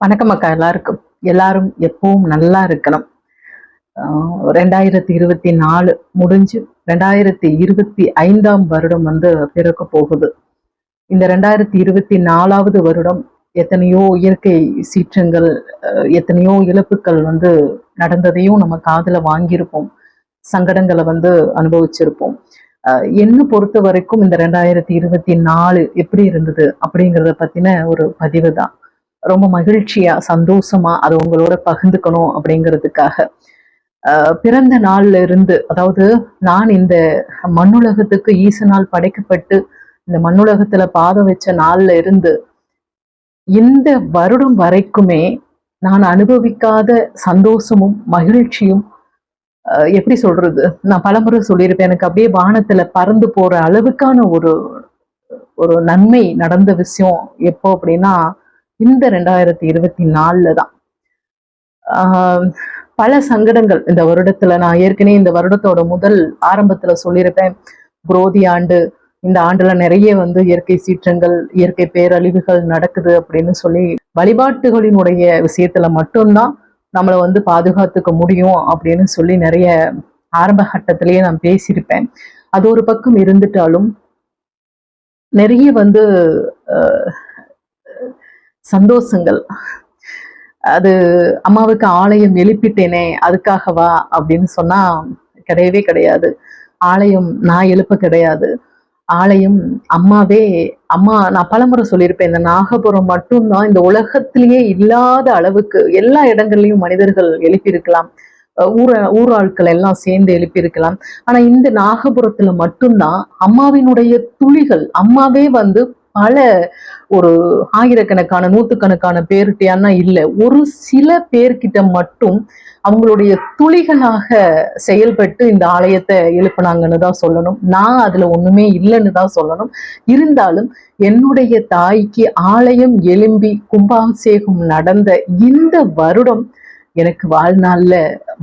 வணக்கம் அக்கா எல்லாருக்கும். எல்லாரும் எப்பவும் நல்லா இருக்கணும். ஆஹ் ரெண்டாயிரத்தி இருபத்தி நாலு முடிஞ்சு ரெண்டாயிரத்தி இருபத்தி ஐந்தாம் வருடம் வந்து பிறக்க போகுது. இந்த ரெண்டாயிரத்தி இருபத்தி நாலாவது வருடம் எத்தனையோ இயற்கை சீற்றங்கள் எத்தனையோ இழப்புகள் வந்து நடந்ததையும் நம்ம காதுல வாங்கியிருப்போம். சங்கடங்களை வந்து அனுபவிச்சிருப்போம். ஆஹ் என்ன பொறுத்த வரைக்கும் இந்த ரெண்டாயிரத்தி இருபத்தி நாலு எப்படி இருந்தது அப்படிங்கிறத பத்தின ஒரு பதிவு தான் ரொம்ப மகிழ்ச்சியா சந்தோஷமா அதை உங்களோட பகிர்ந்துக்கணும் அப்படிங்கிறதுக்காக. ஆஹ் பிறந்த நாள்ல இருந்து அதாவது நான் இந்த மண்ணுலகத்துக்கு ஈசனால் படைக்கப்பட்டு இந்த மண்ணுலகத்துல பாதம் வச்ச நாள்ல இருந்து இந்த வருடம் வரைக்குமே நான் அனுபவிக்காத சந்தோஷமும் மகிழ்ச்சியும் ஆஹ் எப்படி சொல்றது? நான் பலமுறை சொல்லியிருப்பேன் எனக்கு அப்படியே வானத்துல பறந்து போற அளவுக்கான ஒரு ஒரு நன்மை நடந்த விஷயம் எப்போ அப்படின்னா இந்த ரெண்டாயிரத்தி இருபத்தி நாலுல தான். ஆஹ் பல சங்கடங்கள் இந்த வருடத்துல நான் ஏற்கனவே இந்த வருடத்தோட முதல் ஆரம்பத்துல சொல்லியிருப்பேன். குரோதி ஆண்டு இந்த ஆண்டுல நிறைய வந்து இயற்கை சீற்றங்கள் இயற்கை பேரழிவுகள் நடக்குது அப்படின்னு சொல்லி வழிபாட்டுகளினுடைய விஷயத்துல மட்டும்தான் நம்மளை வந்து பாதுகாத்துக்க முடியும் அப்படின்னு சொல்லி நிறைய ஆரம்ப கட்டத்திலேயே நான் பேசியிருப்பேன். அது ஒரு பக்கம் இருந்துட்டாலும் நிறைய வந்து அஹ், சந்தோஷங்கள். அது அம்மாவுக்கு ஆலயம் எழுப்பிட்டேனே அதுக்காகவா அப்படின்னு சொன்னா கிடையவே கிடையாது. ஆலயம் நான் எழுப்ப கிடையாது. ஆலயம் அம்மாவே அம்மா நான் பலமுறை சொல்லியிருப்பேன் இந்த நாகபுரம் மட்டும்தான் இந்த உலகத்திலேயே இல்லாத அளவுக்கு எல்லா இடங்கள்லயும் மனிதர்கள் எழுப்பியிருக்கலாம். அஹ் ஊர ஊராட்கள் எல்லாம் சேர்ந்து எழுப்பியிருக்கலாம். ஆனா இந்த நாகபுரத்துல மட்டும்தான் அம்மாவினுடைய துளிகள் அம்மாவே வந்து பல ஒரு ஆயிரக்கணக்கான நூற்றுக்கணக்கான பேர்கிட்டயானா இல்லை. ஒரு சில பேர்கிட்ட மட்டும் அவங்களுடைய துளிகளாக செயல்பட்டு இந்த ஆலயத்தை எழுப்புனாங்கன்னு தான் சொல்லணும். நான் அதுல ஒண்ணுமே இல்லைன்னு தான் சொல்லணும். இருந்தாலும் என்னுடைய தாய்க்கு ஆலயம் எழும்பி கும்பாபிஷேகம் நடந்த இந்த வருடம் எனக்கு வாழ்நாள்ல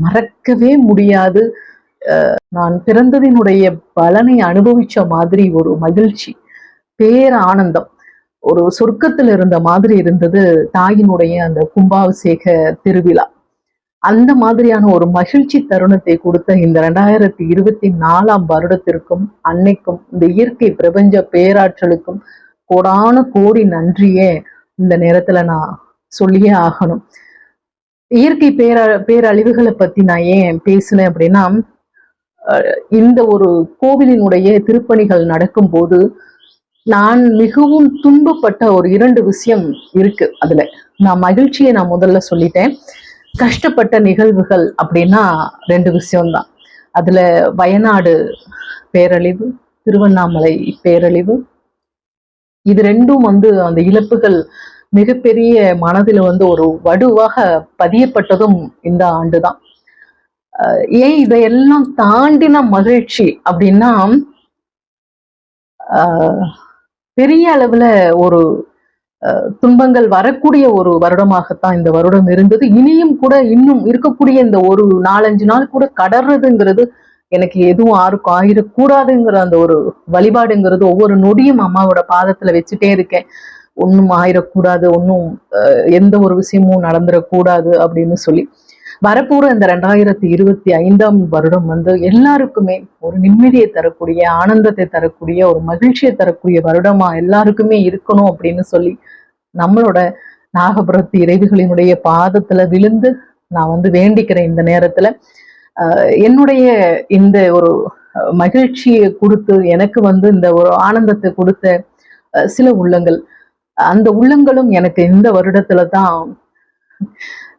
மறக்கவே முடியாது. அஹ் நான் பிறந்ததினுடைய பலனை அனுபவிச்ச மாதிரி ஒரு மகிழ்ச்சி. பேர ஆனந்தம் ஒரு சொர்க்கத்தில் இருந்த மாதிரி இருந்தது தாயினுடைய அந்த கும்பாபிஷேக திருவிழா. அந்த மாதிரியான ஒரு மகிழ்ச்சி தருணத்தை கொடுத்த இந்த ரெண்டாயிரத்தி இருபத்தி நாலாம் வருடத்திற்கும் அன்னைக்கும் இந்த இயற்கை பிரபஞ்ச பேராற்றலுக்கும் கோடான கோடி நன்றியே இந்த நேரத்துல நான் சொல்லியே ஆகணும். இயற்கை பேர பேரழிவுகளை பத்தி நான் ஏன் பேசினேன் அப்படின்னா அஹ் இந்த ஒரு கோவிலினுடைய திருப்பணிகள் நடக்கும்போது நான் மிகவும் துன்பப்பட்ட ஒரு இரண்டு விஷயம் இருக்கு அதுல. நான் மகிழ்ச்சியை நான் முதல்ல சொல்லிட்டேன். கஷ்டப்பட்ட நிகழ்வுகள் அப்படின்னா ரெண்டு விஷயம்தான். அதுல வயநாடு பேரழிவு திருவண்ணாமலை பேரழிவு. இது ரெண்டும் வந்து அந்த இழப்புகள் மிகப்பெரிய மனதில் வந்து ஒரு வடுவாக பதியப்பட்டதும் இந்த ஆண்டுதான். தான் ஏன் இதையெல்லாம் தாண்டின மகிழ்ச்சி அப்படின்னா ஆஹ் பெரிய அளவுல ஒரு அஹ், துன்பங்கள் வரக்கூடிய ஒரு வருடமாகத்தான் இந்த வருடம் இருந்தது. இனியும் கூட இன்னும் இருக்கக்கூடிய இந்த ஒரு நாலஞ்சு நாள் கூட கடறதுங்கிறது எனக்கு எதுவும் யாருக்கும் ஆயிடக்கூடாதுங்கிற அந்த ஒரு வழிபாடுங்கிறது ஒவ்வொரு நொடியும் அம்மாவோட பாதத்துல வச்சுட்டே இருக்கேன். ஒன்றும் ஆயிடக்கூடாது ஒன்றும் எந்த ஒரு விஷயமும் நடந்துடக்கூடாது அப்படின்னு சொல்லி. வரப்போற இந்த ரெண்டாயிரத்தி இருபத்தி ஐந்தாம் வருடம் வந்து எல்லாருக்குமே ஒரு நிம்மதியை தரக்கூடிய ஆனந்தத்தை தரக்கூடிய ஒரு மகிழ்ச்சியை தரக்கூடிய வருடமா எல்லாருக்குமே இருக்கணும் அப்படின்னு சொல்லி நம்மளோட நாகபுரத்து இறைவிகளினுடைய பாதத்துல விழுந்து நான் வந்து வேண்டிக்கிறேன் இந்த நேரத்துல. ஆஹ் என்னுடைய இந்த ஒரு மகிழ்ச்சியை கொடுத்து எனக்கு வந்து இந்த ஒரு ஆனந்தத்தை கொடுத்த அஹ், சில உள்ளங்கள். அந்த உள்ளங்களும் எனக்கு இந்த வருடத்துல தான்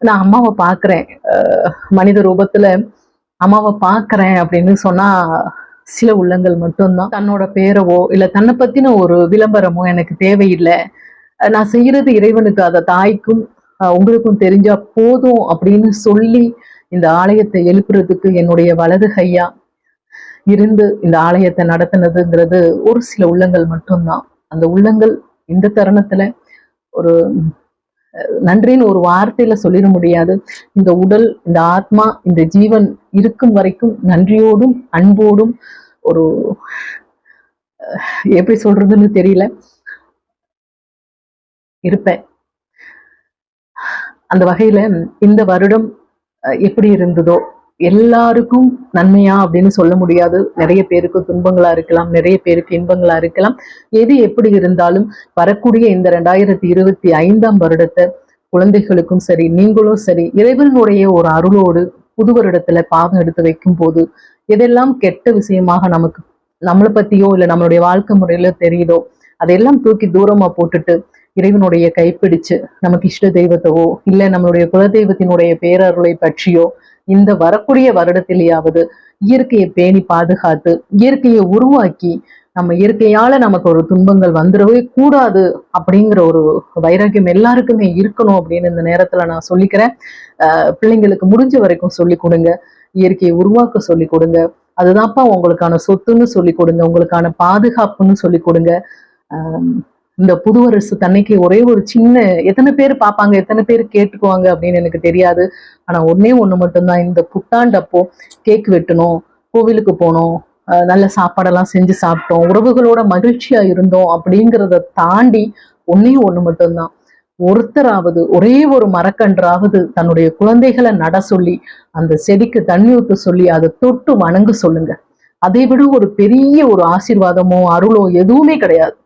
நான் அம்மாவை பார்க்குறேன். மனித ரூபத்துல அம்மாவை பார்க்குறேன் அப்படின்னு சொன்னா சில உள்ளங்கள் மட்டும்தான். தன்னோட பேரவோ இல்லை தன்னை பத்தின ஒரு விளம்பரமோ எனக்கு தேவையில்லை. நான் செய்யறது இறைவனுக்கு அதை தாய்க்கும் உங்களுக்கும் தெரிஞ்சா போதும் அப்படின்னு சொல்லி இந்த ஆலயத்தை எழுப்புறதுக்கு என்னுடைய வலது கையா இருந்து இந்த ஆலயத்தை நடத்தினதுங்கிறது ஒரு சில உள்ளங்கள் மட்டும்தான். அந்த உள்ளங்கள் இந்த தருணத்துல ஒரு நன்றின்னு ஒரு வார்த்தையில சொல்லிட முடியாது. இந்த உடல் இந்த ஆத்மா இந்த ஜீவன் இருக்கும் வரைக்கும் நன்றியோடும் அன்போடும் ஒரு அஹ், எப்படி சொல்றதுன்னு தெரியல. இருப்பேன். அந்த வகையில இந்த வருடம் எப்படி இருந்ததோ எல்லாருக்கும் நன்மையா அப்படின்னு சொல்ல முடியாது. நிறைய பேருக்கு துன்பங்களா இருக்கலாம் நிறைய பேருக்கு இன்பங்களா இருக்கலாம். எது எப்படி இருந்தாலும் வரக்கூடிய இந்த ரெண்டாயிரத்தி இருபத்தி ஐந்தாம் வருடத்தை குழந்தைகளுக்கும் சரி நீங்களும் சரி இறைவனுடைய ஒரு அருளோடு புது வருடத்துல பாகம் எடுத்து வைக்கும் போது எதெல்லாம் கெட்ட விஷயமாக நமக்கு நம்மளை பத்தியோ இல்லை நம்மளுடைய வாழ்க்கை முறையில தெரியுதோ அதையெல்லாம் தூக்கி தூரமா போட்டுட்டு இறைவனுடைய கைப்பிடிச்சு நமக்கு இஷ்ட தெய்வத்தவோ இல்லை நம்மளுடைய குலதெய்வத்தினுடைய பேரருளை பற்றியோ இந்த வரக்கூடிய வருடத்திலேயாவது இயற்கையை பேணி பாதுகாத்து இயற்கையை உருவாக்கி நம்ம இயற்கையால நமக்கு ஒரு துன்பங்கள் வந்துடவே கூடாது அப்படிங்கிற ஒரு வைராக்கியம் எல்லாருக்குமே இருக்கணும் அப்படின்னு இந்த நேரத்துல நான் சொல்லிக்கிறேன். பிள்ளைங்களுக்கு முடிஞ்ச வரைக்கும் சொல்லி கொடுங்க. இயற்கையை உருவாக்க சொல்லி கொடுங்க. அதுதான்ப்பா உங்களுக்கான சொத்துன்னு சொல்லி கொடுங்க. உங்களுக்கான பாதுகாப்புன்னு சொல்லி கொடுங்க. ஆஹ் இந்த புது வருஷ தன்னைக்கு ஒரே ஒரு சின்ன எத்தனை பேர் பார்ப்பாங்க எத்தனை பேர் கேட்டுக்குவாங்க அப்படின்னு எனக்கு தெரியாது. ஆனா ஒன்னே ஒண்ணு மட்டும்தான். இந்த புத்தாண்டப்போ கேக் வெட்டணும் கோவிலுக்கு போனோம் அஹ் நல்ல சாப்பாடெல்லாம் செஞ்சு சாப்பிட்டோம் உறவுகளோட மகிழ்ச்சியா இருந்தோம் அப்படிங்கிறத தாண்டி ஒன்னே ஒண்ணு மட்டும்தான். ஒருத்தராவது ஒரே ஒரு மரக்கன்றாவது தன்னுடைய குழந்தைகளை நட சொல்லி அந்த செடிக்கு தண்ணி ஊற்ற சொல்லி அதை தொட்டு வணங்க சொல்லுங்க. அதை விட ஒரு பெரிய ஒரு ஆசீர்வாதமோ அருளோ எதுவுமே கிடையாது.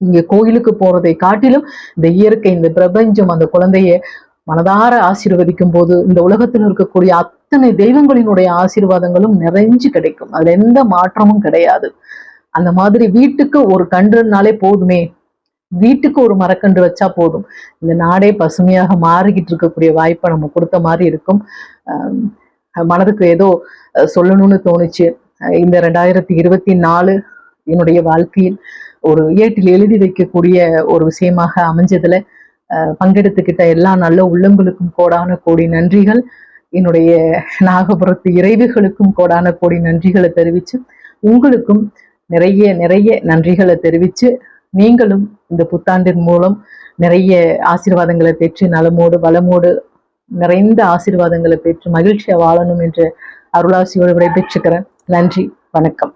இங்க கோயிலுக்கு போறதை காட்டிலும் இந்த இயற்கை இந்த பிரபஞ்சம் அந்த குழந்தைய மனதார ஆசீர்வதிக்கும் போது இந்த உலகத்தில் இருக்கக்கூடிய அத்தனை தெய்வங்களினுடைய ஆசீர்வாதங்களும் நிறைஞ்சு கிடைக்கும். அதுல எந்த மாற்றமும் கிடையாது. அந்த மாதிரி வீட்டுக்கு ஒரு கன்றுனாலே போதுமே. வீட்டுக்கு ஒரு மரக்கன்று வச்சா போதும். இந்த நாடே பசுமையாக மாறிக்கிட்டு இருக்கக்கூடிய வாய்ப்பை நம்ம கொடுத்த மாதிரி இருக்கும். மனதுக்கு ஏதோ அஹ், சொல்லணும்னு தோணுச்சு. இந்த ரெண்டாயிரத்தி இருபத்தி நாலு என்னுடைய வாழ்க்கையில் ஒரு ஏட்டில் எழுதி வைக்கக்கூடிய ஒரு விஷயமாக அமைஞ்சதுல பங்கெடுத்துக்கிட்ட எல்லா நல்ல உள்ளங்களுக்கும் கோடான கோடி நன்றிகள். என்னுடைய நாகபுரத்து இறைவுகளுக்கும் கோடான கோடி நன்றிகளை தெரிவிச்சு உங்களுக்கும் நிறைய நிறைய நன்றிகளை தெரிவிச்சு நீங்களும் இந்த புத்தாண்டின் மூலம் நிறைய ஆசீர்வாதங்களை பெற்று நலமோடு வளமோடு நிறைந்த ஆசீர்வாதங்களை பெற்று மகிழ்ச்சியா வாழணும் என்று அருளாசியோடு விடைபெற்றுக்கிறேன். நன்றி வணக்கம்.